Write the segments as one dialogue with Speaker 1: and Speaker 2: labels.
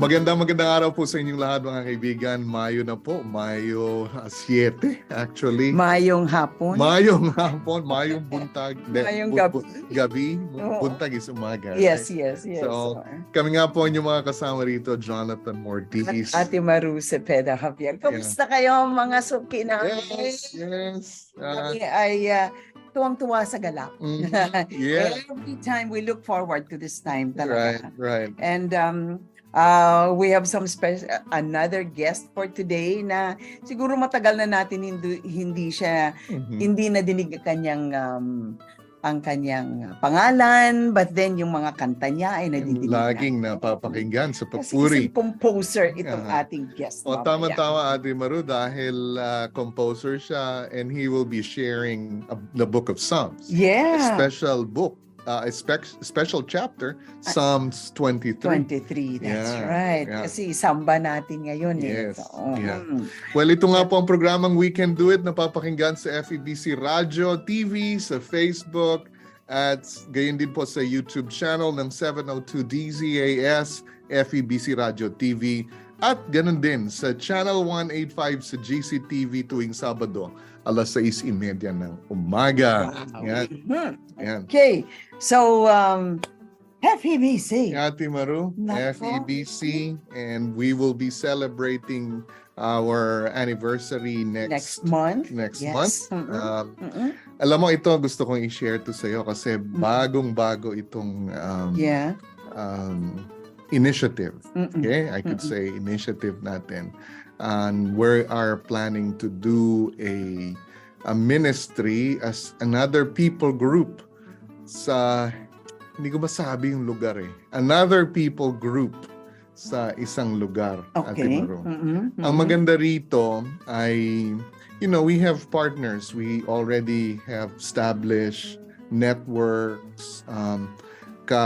Speaker 1: Magandang magandang araw po sa inyong lahat mga kaibigan. Mayo na po, Mayo ah, 7 actually.
Speaker 2: Mayong hapon.
Speaker 1: Mayong hapon, Mayong buntag, de-
Speaker 2: Mayong gabi.
Speaker 1: bu- gabi, buntag is umaga.
Speaker 2: yes,
Speaker 1: right?
Speaker 2: yes, yes.
Speaker 1: So, Kami nga po inyong mga kasama rito, Jonathan Mortiz.
Speaker 2: Ate Maru Cepeda Javier. Kamusta kayo mga suki na?
Speaker 1: Yes, yes. ah,
Speaker 2: Kami ay uh, tuwang-tuwa sa galak.
Speaker 1: mhm, yeah,
Speaker 2: Every time we look forward to this time
Speaker 1: right,
Speaker 2: talaga.
Speaker 1: right.
Speaker 2: And um, uh, we have some special another guest for today na siguro matagal na natin hindi, hindi siya
Speaker 1: Mhm.
Speaker 2: hindi na dinig ang kanyang um, ang kanyang pangalan but then yung mga kanta niya ay nadidinig
Speaker 1: Laging
Speaker 2: natin.
Speaker 1: napapakinggan sa
Speaker 2: Kasi
Speaker 1: papuri.
Speaker 2: isang composer itong
Speaker 1: Ah.
Speaker 2: ating guest.
Speaker 1: O tama-tama Ate Maru dahil ah, composer siya and he will be sharing a- the book of Psalms. a
Speaker 2: Yeah.
Speaker 1: special book, uh, a spec- special chapter. Psalms 23.
Speaker 2: 23, that's
Speaker 1: Yeah,
Speaker 2: right.
Speaker 1: yeah.
Speaker 2: Kasi samba natin ngayon. eh.
Speaker 1: Yes,
Speaker 2: So,
Speaker 1: yeah.
Speaker 2: mm.
Speaker 1: Well, ito nga po ang programang We Can Do It, napapakinggan sa FEBC Radio, TV, sa Facebook, at gayon din po sa YouTube channel ng 702 DZAS, FEBC Radio TV, at ganun din sa Channel 185 sa GCTV tuwing Sabado, alas 6.30 ng umaga.
Speaker 2: Wow.
Speaker 1: Yan,
Speaker 2: Mhm.
Speaker 1: yan.
Speaker 2: Okay. So, um, FEBC.
Speaker 1: Ate Maru,
Speaker 2: Nako.
Speaker 1: FEBC, and we will be celebrating our anniversary next
Speaker 2: Next month.
Speaker 1: next
Speaker 2: Yes.
Speaker 1: month.
Speaker 2: Mhm.
Speaker 1: Um, alam mo, ito gusto kong i-share to sa'yo kasi bagong-bago itong um,
Speaker 2: Yeah.
Speaker 1: um, initiative.
Speaker 2: Mm-mm.
Speaker 1: Okay? I could
Speaker 2: Mm-mm.
Speaker 1: say initiative natin. And we are planning to do a, a ministry as another people group sa, hindi ko masabi yung lugar eh. Another people group sa isang lugar.
Speaker 2: Okay.
Speaker 1: Maru.
Speaker 2: Mhm.
Speaker 1: Ang
Speaker 2: Mhm.
Speaker 1: maganda rito ay, you know, we have partners. We already have established networks. Um, ka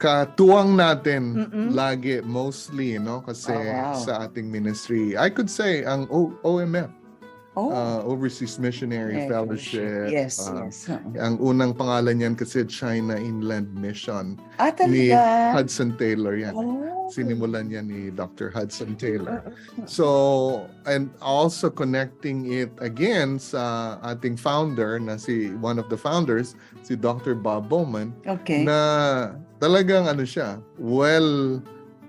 Speaker 1: katuwang natin
Speaker 2: Mm-mm.
Speaker 1: lagi mostly no kasi
Speaker 2: Oh, wow.
Speaker 1: sa ating ministry I could say ang o- OMF
Speaker 2: Oh.
Speaker 1: uh, Overseas Missionary
Speaker 2: yeah,
Speaker 1: Fellowship
Speaker 2: Yes,
Speaker 1: uh,
Speaker 2: yes. Oo.
Speaker 1: ang unang pangalan niyan kasi China Inland Mission
Speaker 2: Ah,
Speaker 1: ni? Hudson Taylor yan
Speaker 2: Oh.
Speaker 1: sinimulan niya ni Dr. Hudson Taylor.
Speaker 2: Uh-uh.
Speaker 1: So, and also connecting it again sa ating founder na si one of the founders, si Dr. Bob Bowman,
Speaker 2: Okay.
Speaker 1: na talagang ano siya, well,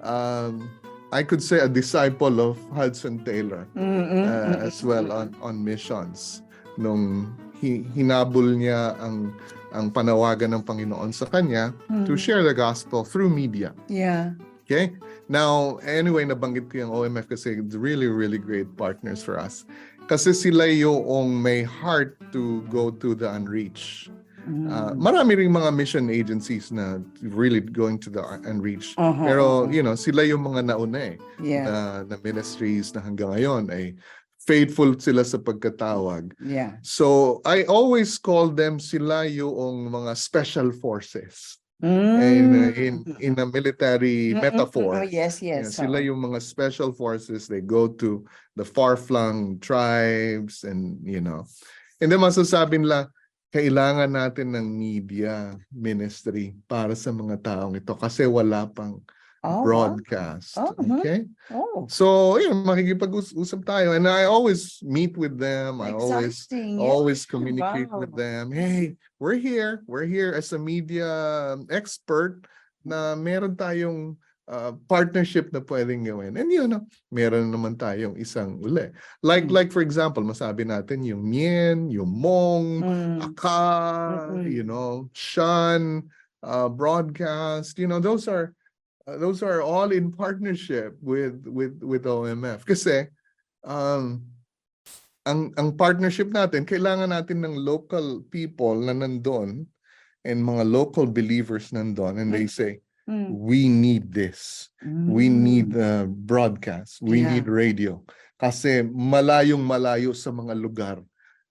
Speaker 1: um, I could say a disciple of Hudson Taylor
Speaker 2: Mm-mm,
Speaker 1: uh,
Speaker 2: mm-mm,
Speaker 1: as well on on missions nung hi- hinabol niya ang ang panawagan ng Panginoon sa kanya
Speaker 2: mm.
Speaker 1: to share the gospel through media.
Speaker 2: Yeah.
Speaker 1: Okay? Now, anyway, nabanggit ko yung OMF kasi really, really great partners for us. Kasi sila yung may heart to go to the unreached. Uh,
Speaker 2: Mm.
Speaker 1: marami ring mga mission agencies na really going to the unreached.
Speaker 2: Uh-huh,
Speaker 1: Pero,
Speaker 2: uh-huh.
Speaker 1: you know, sila yung mga nauna eh,
Speaker 2: yeah.
Speaker 1: na, na ministries na hanggang ngayon ay faithful sila sa pagkatawag.
Speaker 2: yeah.
Speaker 1: So, I always call them sila yung mga special forces in,
Speaker 2: Mm.
Speaker 1: in, in a military
Speaker 2: Mm-mm,
Speaker 1: metaphor.
Speaker 2: mm-mm, Yes,
Speaker 1: Yeah,
Speaker 2: yes.
Speaker 1: sila
Speaker 2: oo.
Speaker 1: yung mga special forces. They go to the far-flung tribes and, you know. And then masasabi nila, kailangan natin ng media ministry para sa mga taong ito kasi wala pang
Speaker 2: Oh,
Speaker 1: broadcast.
Speaker 2: Oh.
Speaker 1: Okay?
Speaker 2: Oh,
Speaker 1: So, yun, makikipag-usap tayo. And I always meet with them. I always
Speaker 2: exciting. yeah.
Speaker 1: always communicate
Speaker 2: Wow.
Speaker 1: with them. Hey, we're here. We're here as a media expert na meron tayong uh, partnership na pwedeng gawin. And yun, know, meron naman tayong isang uli. Like,
Speaker 2: Mm.
Speaker 1: like for example, masabi natin yung Mien, yung Mong,
Speaker 2: Mm.
Speaker 1: Aka,
Speaker 2: Mm-mm.
Speaker 1: you know, Shan, uh, broadcast, you know, those are uh, those are all in partnership with with with OMF kasi um ang ang partnership natin kailangan natin ng local people na nandoon and mga local believers nandoon and they say
Speaker 2: Mm.
Speaker 1: we need this we need
Speaker 2: Mm.
Speaker 1: uh, broadcast we
Speaker 2: Yeah.
Speaker 1: need radio Kasi malayong malayo sa mga lugar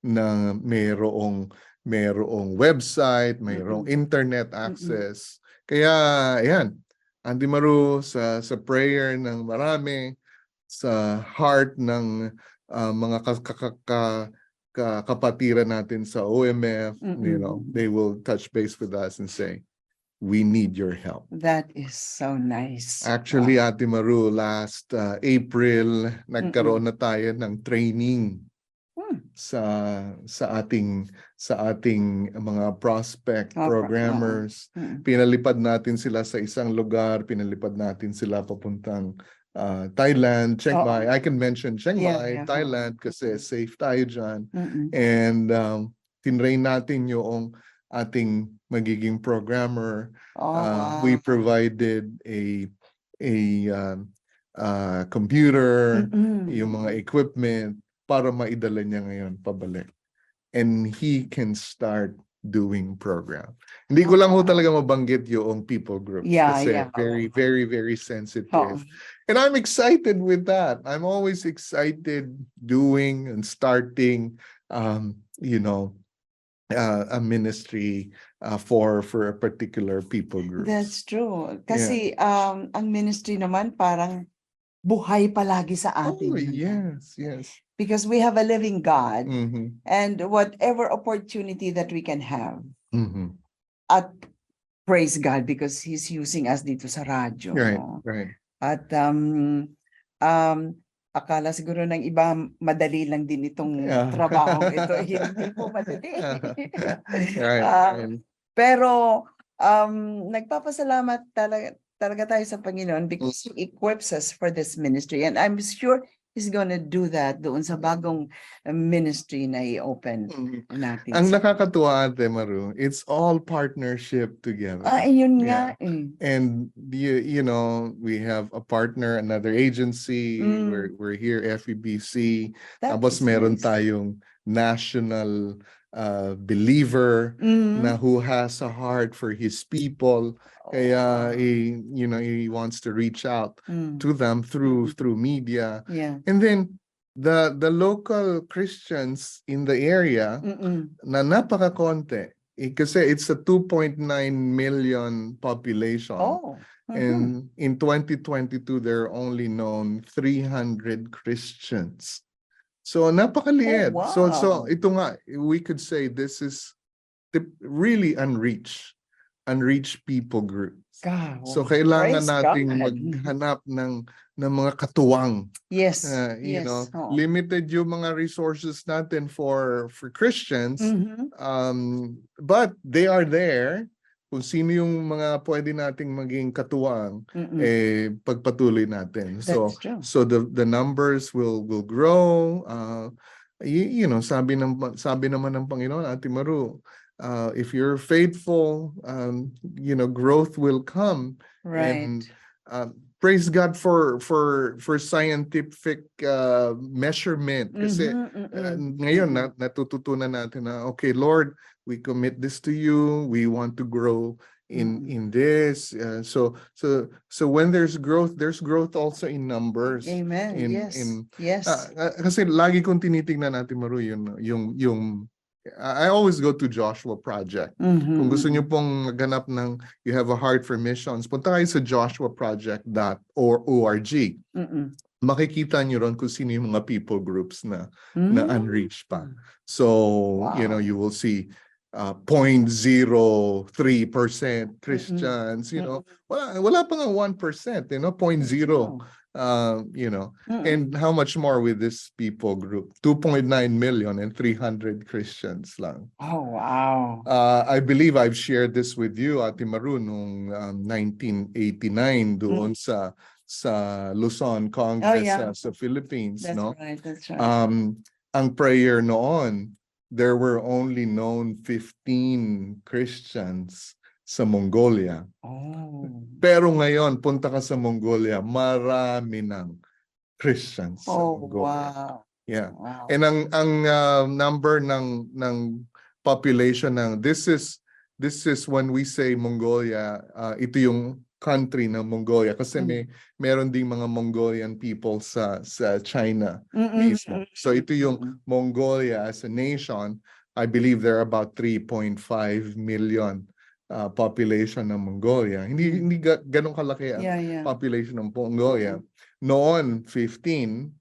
Speaker 1: na mayroong mayroong website, mayroong internet access. Kaya ayan, Andy Maru sa sa prayer ng marami sa heart ng ah, mga ka- ka- ka- ka- ka- kapatiran natin sa OMF, you know, they will touch base with us and say, we need your help.
Speaker 2: That is so nice.
Speaker 1: Actually, Ate Maru, last uh, April, nagkaroon na tayo ng training
Speaker 2: Hmm.
Speaker 1: sa sa ating sa ating mga prospect
Speaker 2: pro-
Speaker 1: programmers.
Speaker 2: Mm.
Speaker 1: Pinalipad natin sila sa isang lugar, pinalipad natin sila papuntang uh, Thailand, Chiang. Mai. I can mention Chiang
Speaker 2: Yeah,
Speaker 1: Mai,
Speaker 2: yeah.
Speaker 1: Thailand kasi safe tayo dyan.
Speaker 2: Mm-mm.
Speaker 1: And um, tinrain natin yung ating magiging programmer.
Speaker 2: Oh,
Speaker 1: Uh,
Speaker 2: wow.
Speaker 1: we provided a a um, uh, computer,
Speaker 2: Mm-mm.
Speaker 1: yung mga equipment para maidala niya ngayon pabalik. And he can start doing program. Hindi ko lang ho
Speaker 2: Wow.
Speaker 1: talaga mabanggit yung people groups
Speaker 2: Yeah,
Speaker 1: kasi
Speaker 2: yeah.
Speaker 1: very very very sensitive.
Speaker 2: Oo.
Speaker 1: And I'm excited with that. I'm always excited doing and starting um you know uh, a ministry uh, for for a particular people group.
Speaker 2: That's true. Kasi um ang ministry naman parang buhay palagi sa atin.
Speaker 1: Oh, yes, yes.
Speaker 2: Because we have a living God
Speaker 1: Mhm,
Speaker 2: and whatever opportunity that we can have
Speaker 1: mhm.
Speaker 2: at praise God because He's using us dito sa radyo.
Speaker 1: Right,
Speaker 2: no?
Speaker 1: right.
Speaker 2: At um, um, akala siguro ng iba madali lang din itong
Speaker 1: Yeah.
Speaker 2: trabaho ito. Hindi po madali.
Speaker 1: Right, right.
Speaker 2: Pero um, nagpapasalamat talaga, talaga tayo sa Panginoon because He equips us for this ministry. And I'm sure He's gonna do that doon sa bagong uh, ministry na i-open
Speaker 1: Mhm.
Speaker 2: natin.
Speaker 1: Ang nakakatuwa, Ate Maru, it's all partnership together.
Speaker 2: Ah, yun
Speaker 1: Yeah.
Speaker 2: nga eh.
Speaker 1: And you, you know, we have a partner, another agency.
Speaker 2: Mm.
Speaker 1: We're we're here, FEBC.
Speaker 2: That
Speaker 1: Tapos
Speaker 2: is
Speaker 1: meron
Speaker 2: nice.
Speaker 1: tayong national uh, believer
Speaker 2: Mm.
Speaker 1: na who has a heart for his people. Kaya
Speaker 2: Oh,
Speaker 1: he, you know, he wants to reach out
Speaker 2: mm.
Speaker 1: to them through
Speaker 2: Mhm.
Speaker 1: through media.
Speaker 2: Yeah.
Speaker 1: And then the the local Christians in the area
Speaker 2: Mm-mm.
Speaker 1: na napakakonti. Eh, Kasi it's a 2.9 million population.
Speaker 2: Oh. mhm.
Speaker 1: And in 2022, there are only known 300 Christians. So napakaliit.
Speaker 2: Oh,
Speaker 1: So so
Speaker 2: wow.
Speaker 1: ito nga, we could say this is the really unreached, unreached people group.
Speaker 2: God,
Speaker 1: So
Speaker 2: wow.
Speaker 1: kailangan nating
Speaker 2: God.
Speaker 1: maghanap ng ng mga katuwang.
Speaker 2: Yes.
Speaker 1: Uh, you
Speaker 2: yes.
Speaker 1: know,
Speaker 2: oo.
Speaker 1: limited yung mga resources natin for for Christians.
Speaker 2: Mhm.
Speaker 1: Um, but they are there. Kung sino yung mga pwede nating maging katuwang,
Speaker 2: Mm-mm.
Speaker 1: eh pagpatuloy natin. So
Speaker 2: That's true.
Speaker 1: so the the numbers will will grow. Uh, you, you know, sabi ng sabi naman ng Panginoon, Ate Maru, uh, if you're faithful, um, you know, growth will come.
Speaker 2: Right.
Speaker 1: and, Um, praise God for for for scientific uh, measurement kasi
Speaker 2: Mhm, mm-mm.
Speaker 1: Uh, ngayon na, natututunan natin na okay Lord we commit this to you we want to grow in
Speaker 2: Mm.
Speaker 1: in this uh, so so so when there's growth there's growth also in numbers
Speaker 2: Amen.
Speaker 1: in-
Speaker 2: yes.
Speaker 1: in-
Speaker 2: yes.
Speaker 1: Ah, kasi lagi kong tinitingnan natin Maru yun yung yung I always go to Joshua Project
Speaker 2: Mhm,
Speaker 1: kung gusto niyo pong maghanap ng you have a heart for missions punta kayo sa joshuaproject.org
Speaker 2: Mm-mm.
Speaker 1: makikita niyo ron kung sino yung mga people groups na na
Speaker 2: Mm.
Speaker 1: unreached pa. So, you know,
Speaker 2: Wow.
Speaker 1: you will see uh 0.03% Christians, you know. Wala wala pa nga 1%, you know, 0.0 uh, you know.
Speaker 2: Mm-mm.
Speaker 1: And how much more with this people group? 2.9 million and 300 Christians lang.
Speaker 2: Oh, wow.
Speaker 1: Uh, I believe I've shared this with you, Ate Maru, nung um, 1989 doon sa sa Luzon Congress
Speaker 2: Oh, yeah.
Speaker 1: sa, sa Philippines,
Speaker 2: That's
Speaker 1: no?
Speaker 2: right. That's right.
Speaker 1: um ang prayer noon there were only known 15 Christians sa Mongolia
Speaker 2: oh.
Speaker 1: pero ngayon punta ka sa Mongolia marami ng Christians sa
Speaker 2: Oh,
Speaker 1: Mongolia
Speaker 2: wow.
Speaker 1: yeah
Speaker 2: Wow.
Speaker 1: and ang ang uh, number ng ng population ng this is this is when we say Mongolia uh, ito yung country ng Mongolia kasi
Speaker 2: Mm.
Speaker 1: may meron ding mga Mongolian people sa sa China
Speaker 2: Mm-mm,
Speaker 1: mismo. So ito yung. Mongolia as a nation, I believe there are about 3.5 million uh, population ng Mongolia. Hindi hindi ga, ganun kalaki ang
Speaker 2: Yeah, yeah.
Speaker 1: population ng Mongolia. Noon 15,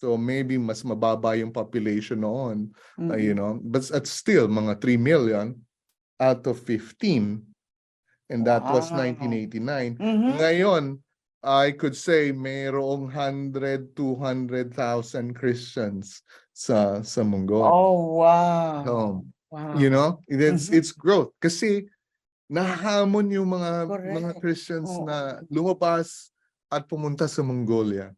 Speaker 1: so maybe mas mababa yung population noon, uh, you know. But at still mga 3 million out of 15 and that was
Speaker 2: Wow.
Speaker 1: 1989.
Speaker 2: Mhm.
Speaker 1: Ngayon, I could say mayroong 100, 200,000 Christians sa sa Mongolia.
Speaker 2: Oh, wow.
Speaker 1: So,
Speaker 2: Wow.
Speaker 1: you know, it's
Speaker 2: Mhm.
Speaker 1: it's growth kasi nahamon yung mga mga
Speaker 2: Correct.
Speaker 1: Christians
Speaker 2: Oo.
Speaker 1: na lumabas at pumunta sa Mongolia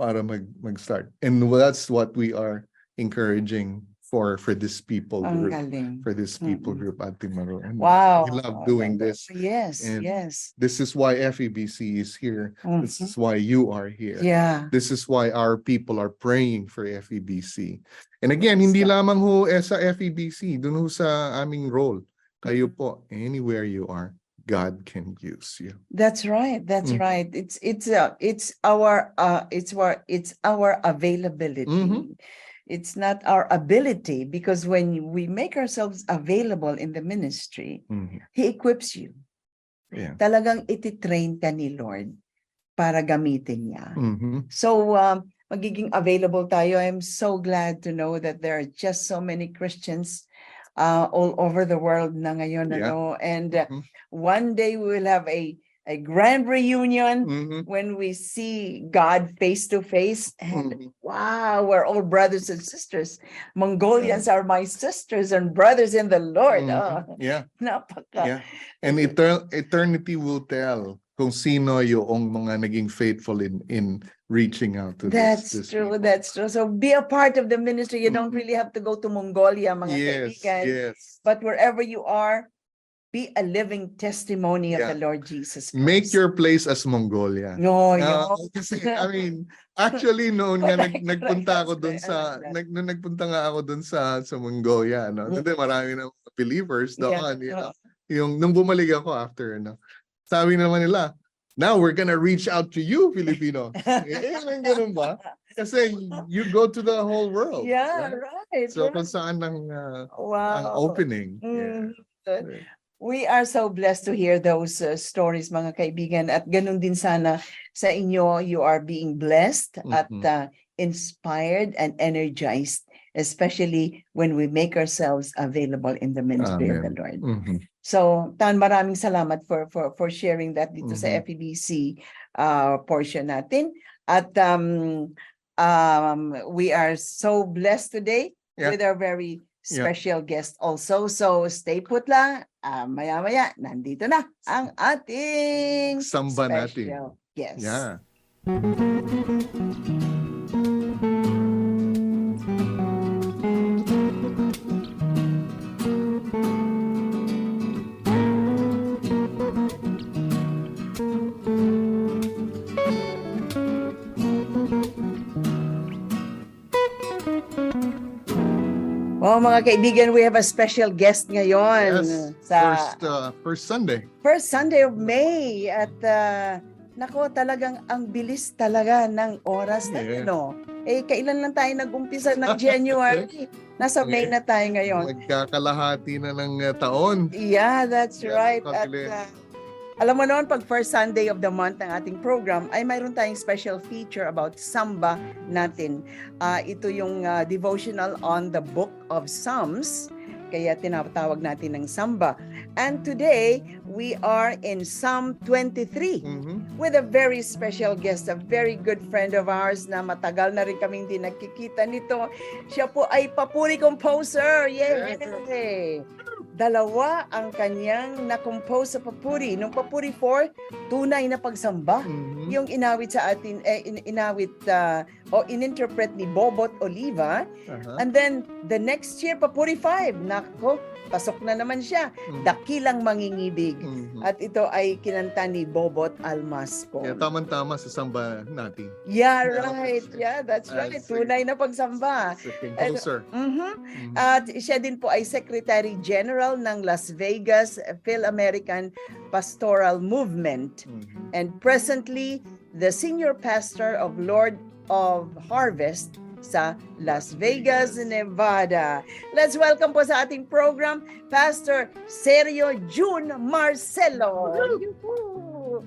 Speaker 1: para mag mag-start. And that's what we are encouraging for for this people
Speaker 2: Ang
Speaker 1: group,
Speaker 2: galing.
Speaker 1: for this people
Speaker 2: Mm-mm.
Speaker 1: group Ate Maru. And
Speaker 2: Wow.
Speaker 1: we love
Speaker 2: Oh,
Speaker 1: doing this.
Speaker 2: Yes,
Speaker 1: And
Speaker 2: yes.
Speaker 1: This is why FEBC is here. This
Speaker 2: Mhm.
Speaker 1: is why you are here.
Speaker 2: Yeah.
Speaker 1: This is why our people are praying for FEBC. And again, hindi lamang ho eh, sa FEBC, dun ho sa aming role. Kayo
Speaker 2: Mhm.
Speaker 1: po, anywhere you are, God can use you.
Speaker 2: That's right. That's
Speaker 1: Mm.
Speaker 2: right. It's it's uh, it's our uh it's our it's our availability.
Speaker 1: Mhm.
Speaker 2: It's not our ability because when we make ourselves available in the ministry,
Speaker 1: Mhm.
Speaker 2: He equips you.
Speaker 1: Yeah.
Speaker 2: Talagang ititrain ka ni Lord para gamitin niya.
Speaker 1: Mhm.
Speaker 2: So um, magiging available tayo. I'm so glad to know that there are just so many Christians uh, all over the world na ngayon.
Speaker 1: Yeah.
Speaker 2: Ano? And uh,
Speaker 1: Mhm.
Speaker 2: one day we will have a, a grand reunion
Speaker 1: Mhm.
Speaker 2: when we see God face to face. And
Speaker 1: Mhm.
Speaker 2: wow, we're all brothers and sisters. Mongolians are my sisters and brothers in the Lord.
Speaker 1: Mhm.
Speaker 2: Oh,
Speaker 1: Yeah.
Speaker 2: napaka.
Speaker 1: Yeah. And etern- eternity will tell kung sino yung mga naging faithful in in reaching out to
Speaker 2: That's
Speaker 1: this
Speaker 2: true.
Speaker 1: people.
Speaker 2: That's true. So be a part of the ministry. You don't
Speaker 1: Mhm.
Speaker 2: really have to go to Mongolia, mga
Speaker 1: Yes,
Speaker 2: kaibigan.
Speaker 1: yes.
Speaker 2: But wherever you are, be a living testimony of
Speaker 1: Yeah.
Speaker 2: the Lord Jesus.
Speaker 1: Make
Speaker 2: Christ.
Speaker 1: your place as Mongolia.
Speaker 2: no,
Speaker 1: Ah,
Speaker 2: yun.
Speaker 1: kasi I mean, actually noon nga nag,
Speaker 2: Correct,
Speaker 1: nagpunta
Speaker 2: correct.
Speaker 1: ako doon sa nag nung nagpunta nga ako doon sa sa Mongolia, no.
Speaker 2: Mm.
Speaker 1: Kasi marami na mga believers
Speaker 2: Yeah,
Speaker 1: doon, you know. Yung nung bumalik ako after no. Sabi naman nila, now we're gonna reach out to you, Filipino. eh, eh, ganun ba? Kasi you go to the whole world.
Speaker 2: Yeah,
Speaker 1: right?
Speaker 2: right.
Speaker 1: So
Speaker 2: right.
Speaker 1: kung saan ang uh,
Speaker 2: wow.
Speaker 1: ang opening. Yeah.
Speaker 2: Mm, good. We are so blessed to hear those uh, stories, mga kaibigan. At ganun din sana sa inyo, you are being blessed at
Speaker 1: Mhm.
Speaker 2: uh, inspired and energized, especially when we make ourselves available in the ministry of the
Speaker 1: Amen.
Speaker 2: Lord.
Speaker 1: Mhm.
Speaker 2: So, Tan, maraming salamat for for for sharing that dito sa
Speaker 1: Mhm.
Speaker 2: FEBC uh, portion natin. At um, um, we are so blessed today
Speaker 1: Yeah.
Speaker 2: with our very
Speaker 1: Yeah.
Speaker 2: special guest also. So, stay put lang. Ah, maya-maya, nandito na ang ating
Speaker 1: Samba natin.
Speaker 2: special guest.
Speaker 1: Yeah.
Speaker 2: Well, mga kaibigan, we have a special guest ngayon
Speaker 1: Yes.
Speaker 2: sa
Speaker 1: First uh, first Sunday.
Speaker 2: first Sunday of May at uh, nako talagang ang bilis talaga ng oras na
Speaker 1: Yeah.
Speaker 2: ano. Eh kailan lang tayo nag-umpisa ng January? Nasa May na tayo ngayon.
Speaker 1: Magkakalahati na ng uh, taon.
Speaker 2: Yeah, that's
Speaker 1: Yeah,
Speaker 2: right. At uh, alam mo noon, pag first Sunday of the month ng ating program, ay mayroon tayong special feature about Samba natin. Ah, ito yung ah, devotional on the book of Psalms. Kaya tinatawag natin ng Samba. And today, we are in Psalm 23
Speaker 1: Mhm.
Speaker 2: with a very special guest, a very good friend of ours na matagal na rin kaming di nagkikita nito. Siya po ay papuri composer. Yay! Dalawa ang kanyang na-compose sa papuri. Nung papuri 4, tunay na pagsamba.
Speaker 1: Mhm.
Speaker 2: Yung inawit sa atin, eh, in- inawit ah, o ininterpret ni Bobot Oliva.
Speaker 1: Aha.
Speaker 2: And then, the next year, papuri 5. Nako, pasok na naman siya.
Speaker 1: Mhm.
Speaker 2: Dakilang mangingibig.
Speaker 1: Mhm.
Speaker 2: At ito ay kinanta ni Bobot Almasco.
Speaker 1: Yeah, tama-tama sa samba natin.
Speaker 2: Yeah, right. Yeah, that's
Speaker 1: I
Speaker 2: right.
Speaker 1: see.
Speaker 2: Tunay na pagsamba.
Speaker 1: Sa composer.
Speaker 2: Mhm.
Speaker 1: Mhm.
Speaker 2: At siya din po ay Secretary General General ng Las Vegas Phil-American Pastoral Movement
Speaker 1: Mhm.
Speaker 2: and presently the Senior Pastor of Lord of Harvest sa Las Vegas, Nevada. Let's welcome po sa ating program Pastor Sergio June Marcelo.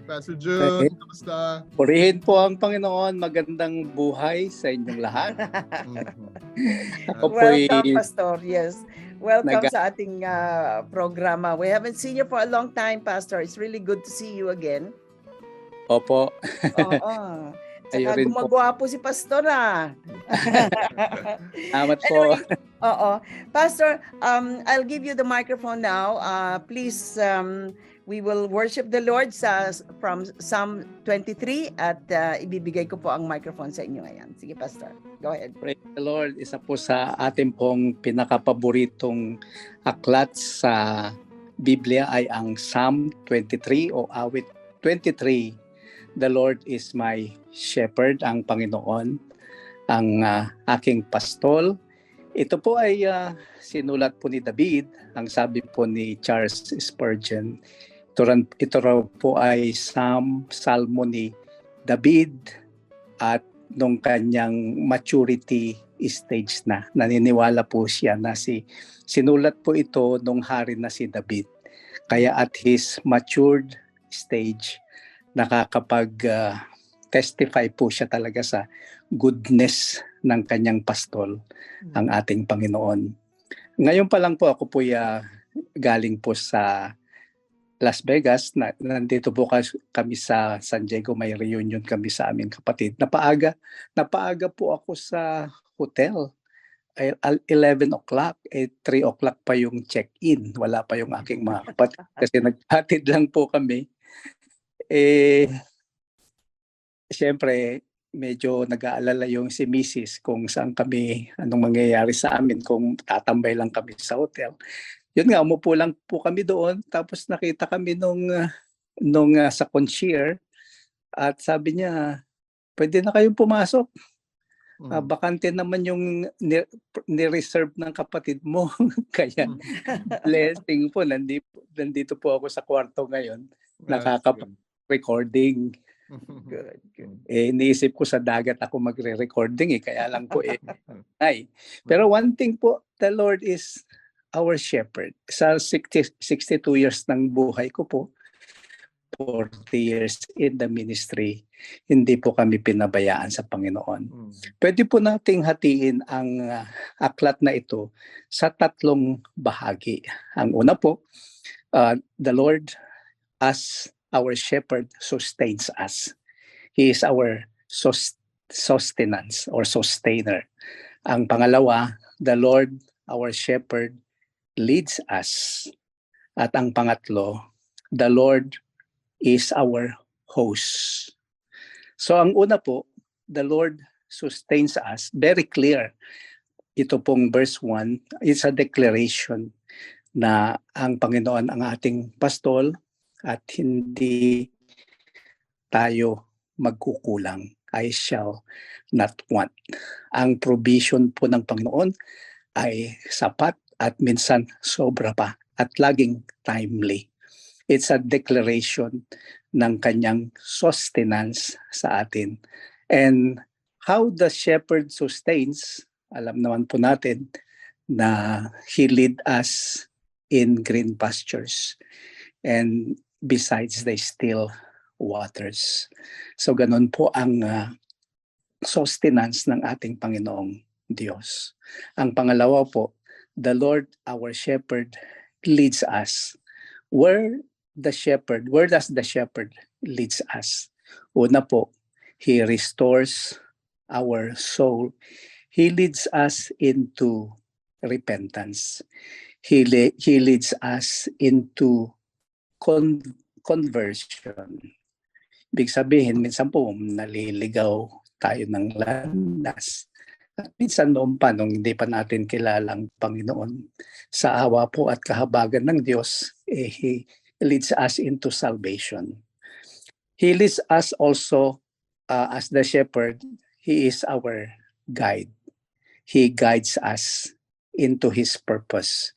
Speaker 1: Pastor June, kamusta?
Speaker 3: Purihin po ang Panginoon. Magandang buhay sa inyong lahat.
Speaker 1: Mhm.
Speaker 3: Ako po'y
Speaker 2: Welcome, Pastor. Yes. Welcome
Speaker 3: Nag-
Speaker 2: sa ating ah, programa. We haven't seen you for a long time, Pastor. It's really good to see you again.
Speaker 3: opo.
Speaker 2: Oo. Saka
Speaker 3: rin po.
Speaker 2: gumagwapo si Pastor ah.
Speaker 3: Salamat po.
Speaker 2: Anyway, Oo. Pastor, um, I'll give you the microphone now. Uh, please, um, we will worship the Lord sa from Psalm 23 at uh, ibibigay ko po ang microphone sa inyo ngayon. Sige, Pastor. Go ahead.
Speaker 3: Praise the Lord. Isa po sa ating pong pinakapaboritong aklat sa Biblia ay ang Psalm 23 o awit 23. The Lord is my shepherd, ang Panginoon, ang ah, aking pastol. Ito po ay ah, sinulat po ni David, ang sabi po ni Charles Spurgeon. Ito, ito raw po ay Psalm, Salmo ni David at nung kanyang maturity stage na. Naniniwala po siya na si sinulat po ito nung hari na si David. Kaya at his matured stage nakakapag ah, po siya talaga sa goodness ng kanyang pastol ang ating Panginoon. Ngayon pa lang po ako po ah, galing po sa Las Vegas. Na, nandito po kas- kami sa San Diego. May reunion kami sa aming kapatid. Napaaga, napaaga po ako sa hotel. Ay, al- 11 o'clock, eh, 3 o'clock pa yung check-in. Wala pa yung aking mga kapatid. Kasi naghatid lang po kami. Eh, siyempre, medyo nag-aalala yung si Mrs. kung saan kami, anong mangyayari sa amin kung tatambay lang kami sa hotel. Yun nga, umupo lang po kami doon. Tapos nakita kami nung, ah, nung ah, sa concierge at sabi niya, pwede na kayong pumasok.
Speaker 1: Mhm.
Speaker 3: bakante naman yung ni- ni-reserve ng kapatid mo. Kaya
Speaker 1: Mhm.
Speaker 3: blessing po. Nandito, nandito po ako sa kwarto ngayon. nakakap- Recording.
Speaker 2: Good, good.
Speaker 3: Eh, iniisip ko sa dagat ako magre-recording eh. Kaya lang po eh. Ay. Pero one thing po, the Lord is our shepherd. Sa 60, 62 years ng buhay ko po, 40 years in the ministry, hindi po kami pinabayaan sa Panginoon.
Speaker 1: Mhm.
Speaker 3: Pwede po nating hatiin ang ah, aklat na ito sa tatlong bahagi. Ang una po, uh, the Lord as our shepherd sustains us. He is our sus- sustenance or sustainer. Ang pangalawa, the Lord our shepherd leads us. At ang pangatlo, the Lord is our host. So ang una po, the Lord sustains us. Very clear. Ito pong verse 1, it's a declaration na ang Panginoon ang ating pastol at hindi tayo magkukulang. I shall not want. Ang provision po ng Panginoon ay sapat at minsan sobra pa at laging timely. It's a declaration ng kanyang sustenance sa atin. And how the shepherd sustains, alam naman po natin na he lead us in green pastures and besides the still waters. So ganun po ang ah, sustenance ng ating Panginoong Diyos. Ang pangalawa po, the Lord our shepherd leads us. Where the shepherd, where does the shepherd leads us? Una po, he restores our soul. He leads us into repentance. He, le- he leads us into con- conversion. Ibig sabihin, minsan po naliligaw tayo ng landas. At minsan noon pa, nung hindi pa natin kilalang Panginoon, sa awa po at kahabagan ng Diyos, eh, He leads us into salvation. He leads us also uh, as the shepherd. He is our guide. He guides us into His purpose,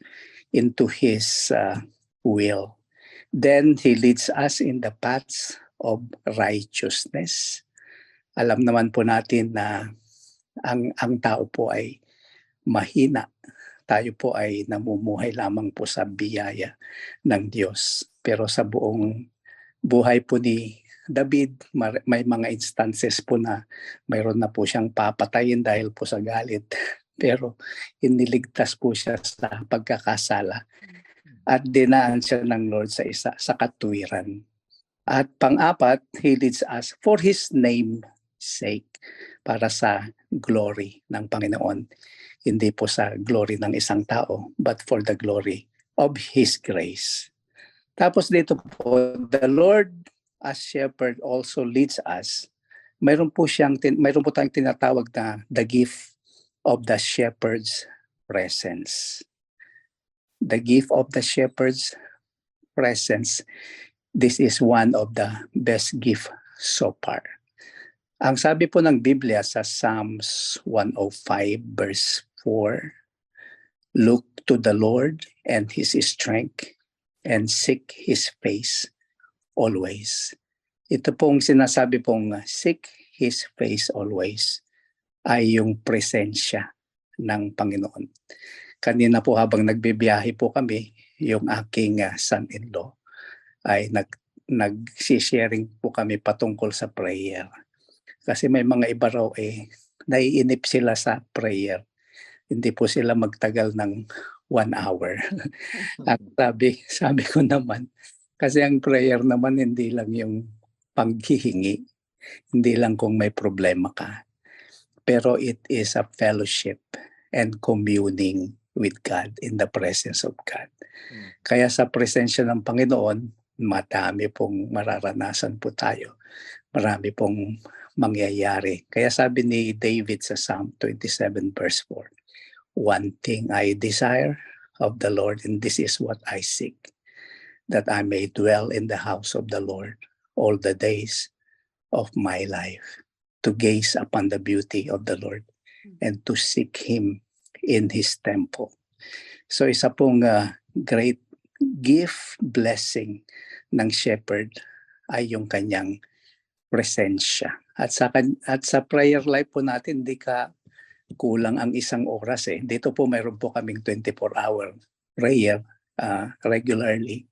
Speaker 3: into His uh, will. Then He leads us in the paths of righteousness. Alam naman po natin na ang, ang tao po ay mahina. Tayo po ay namumuhay lamang po sa biyaya ng Diyos. Pero sa buong buhay po ni David, may mga instances po na mayroon na po siyang papatayin dahil po sa galit. Pero iniligtas po siya sa pagkakasala at dinaan siya ng Lord sa isa sa katuwiran. At pang-apat, He leads us for His name sake para sa glory ng Panginoon. Hindi po sa glory ng isang tao, but for the glory of His grace. Tapos dito po, the Lord as shepherd also leads us. Mayroon po siyang mayroon po tayong tinatawag na the gift of the shepherd's presence. The gift of the shepherd's presence. This is one of the best gift so far. Ang sabi po ng Biblia sa Psalms 105 verse 4, Look to the Lord and His strength and seek His face always. Ito pong sinasabi pong seek His face always ay yung presensya ng Panginoon. Kanina po habang nagbibiyahe po kami, yung aking uh, son-in-law ay nag nag-sharing po kami patungkol sa prayer. Kasi may mga iba raw eh, naiinip sila sa prayer. Hindi po sila magtagal ng one hour. At sabi, sabi ko naman, kasi ang prayer naman hindi lang yung paghihingi, hindi lang kung may problema ka. Pero it is a fellowship and communing with God in the presence of God.
Speaker 1: Mm.
Speaker 3: Kaya sa presensya ng Panginoon, madami pong mararanasan po tayo. Marami pong mangyayari. Kaya sabi ni David sa Psalm 27 verse 4, One thing I desire of the Lord, and this is what I seek, that I may dwell in the house of the Lord all the days of my life, to gaze upon the beauty of the Lord and to seek Him in His temple. So isa pong uh, great gift, blessing ng shepherd ay yung kanyang presensya. At sa, at sa prayer life po natin, di ka kulang ang isang oras eh. Dito po mayroon po kaming 24-hour prayer uh, regularly.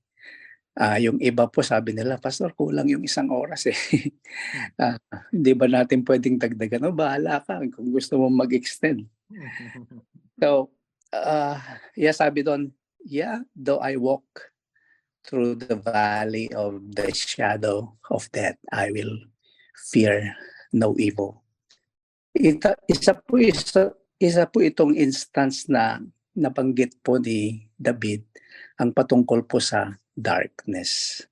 Speaker 3: Ah, yung iba po sabi nila, Pastor, kulang yung isang oras eh. Hindi ba natin pwedeng dagdagan? O, bahala ka kung gusto mo mag-extend. So, uh, yeah, sabi doon, yeah, though I walk through the valley of the shadow of death, I will fear no evil. Ita, isa po isa, isa po itong instance na nabanggit po ni David ang patungkol po sa darkness.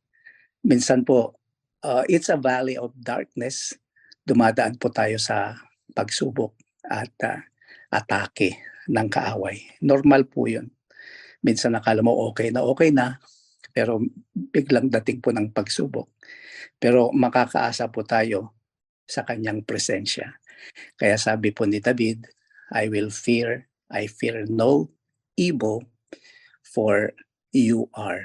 Speaker 3: Minsan po, uh, it's a valley of darkness. Dumadaan po tayo sa pagsubok at uh, atake ng kaaway. Normal po yun. Minsan nakala mo okay na okay na, pero biglang dating po ng pagsubok. Pero makakaasa po tayo sa kanyang presensya. Kaya sabi po ni David, I will fear, I fear no evil for you are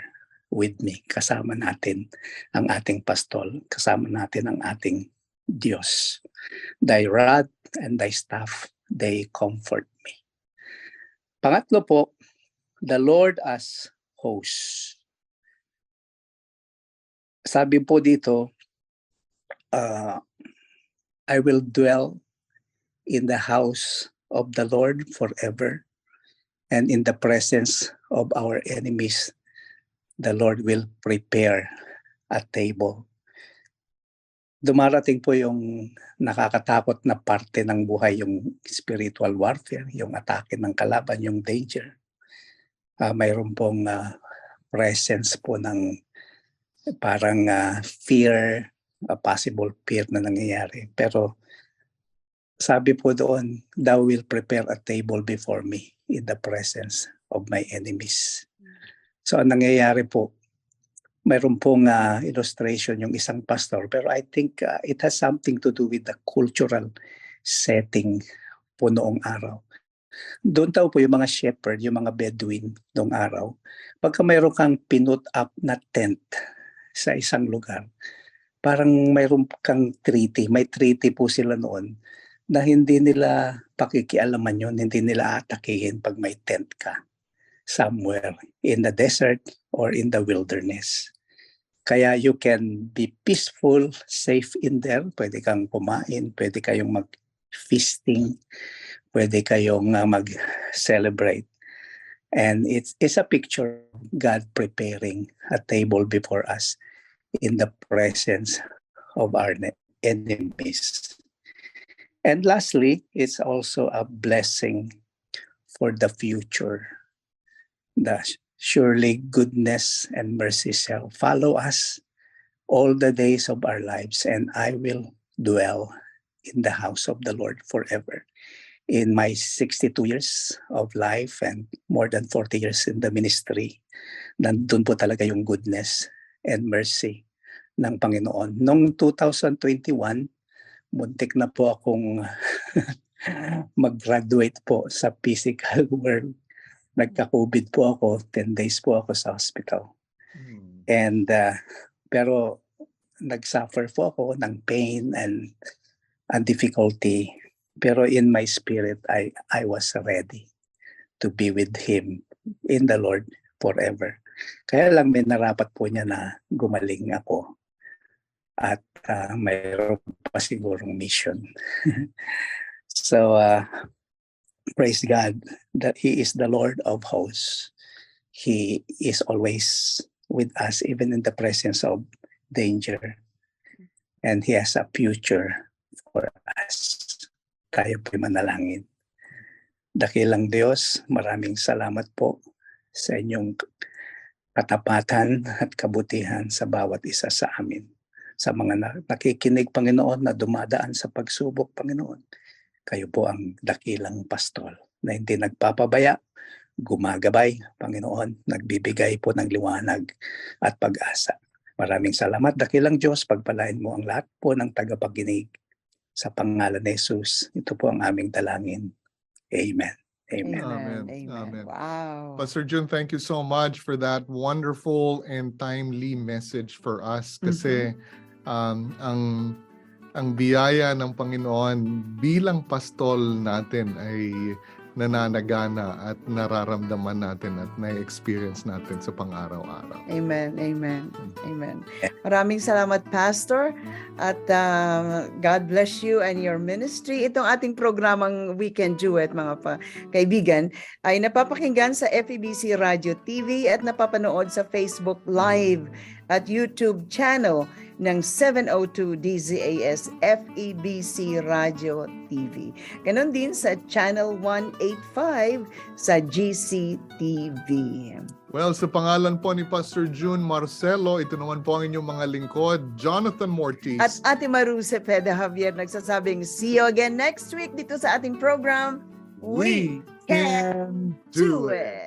Speaker 3: with me. Kasama natin ang ating pastol, kasama natin ang ating Diyos. Thy rod and thy staff, they comfort me. Pangatlo po, the Lord as host. Sabi po dito, uh, I will dwell in the house of the Lord forever and in the presence of our enemies the Lord will prepare a table. Dumarating po yung nakakatakot na parte ng buhay, yung spiritual warfare, yung atake ng kalaban, yung danger. Ah, mayroon pong ah, presence po ng parang ah, fear, a possible fear na nangyayari. Pero sabi po doon, thou will prepare a table before me in the presence of my enemies. So ang nangyayari po, mayroon pong ah, illustration yung isang pastor pero I think ah, it has something to do with the cultural setting po noong araw. Doon daw po yung mga shepherd, yung mga Bedouin noong araw. Pagka mayroon kang pinut up na tent sa isang lugar, parang mayroon kang treaty, may treaty po sila noon na hindi nila pakikialaman yun, hindi nila atakihin pag may tent ka somewhere in the desert or in the wilderness. Kaya you can be peaceful, safe in there. Pwede kang kumain, pwede kayong mag-feasting, pwede kayong uh, mag-celebrate. And it's, it's a picture of God preparing a table before us in the presence of our ne- enemies. And lastly, it's also a blessing for the future. The surely goodness and mercy shall follow us all the days of our lives, and I will dwell in the house of the Lord forever. In my 62 years of life and more than 40 years in the ministry, nandun po talaga yung goodness and mercy ng Panginoon. Noong 2021, muntik na po akong mag-graduate po sa physical world. Nagka-COVID po ako, 10 days po ako sa hospital.
Speaker 1: Hmm.
Speaker 3: And uh, pero nag-suffer po ako ng pain and and difficulty. Pero in my spirit, I I was ready to be with Him in the Lord forever. Kaya lang may narapat po niya na gumaling ako. At uh, mayroon pa sigurong mission. so, uh, praise God that He is the Lord of hosts. He is always with us, even in the presence of danger. And He has a future for us. Tayo po'y manalangin. Dakilang Diyos, maraming salamat po sa inyong katapatan at kabutihan sa bawat isa sa amin. Sa mga na- nakikinig, Panginoon, na dumadaan sa pagsubok, Panginoon. Kayo po ang dakilang pastol na hindi nagpapabaya, gumagabay, Panginoon, nagbibigay po ng liwanag at pag-asa. Maraming salamat, dakilang Diyos, pagpalain mo ang lahat po ng tagapaginig sa pangalan ni Jesus. Ito po ang aming dalangin. Amen. Amen.
Speaker 1: Amen.
Speaker 2: Amen.
Speaker 1: Amen.
Speaker 2: Wow.
Speaker 1: Pastor Jun, thank you so much for that wonderful and timely message for us kasi um, ang ang biyaya ng Panginoon bilang pastol natin ay nananagana at nararamdaman natin at na-experience natin sa pang-araw-araw.
Speaker 2: Amen, amen, amen. Maraming salamat, Pastor. At uh, God bless you and your ministry. Itong ating programang Weekend Duet, mga pa kaibigan, ay napapakinggan sa FEBC Radio TV at napapanood sa Facebook Live at YouTube channel ng 702 DZAS FEBC Radio TV. Ganon din sa Channel 185 sa GCTV.
Speaker 1: Well, sa pangalan po ni Pastor June Marcelo, ito naman po ang inyong mga lingkod, Jonathan Mortiz.
Speaker 2: At Ate Maru Cepeda Javier nagsasabing, see you again next week dito sa ating program, We Can Do It!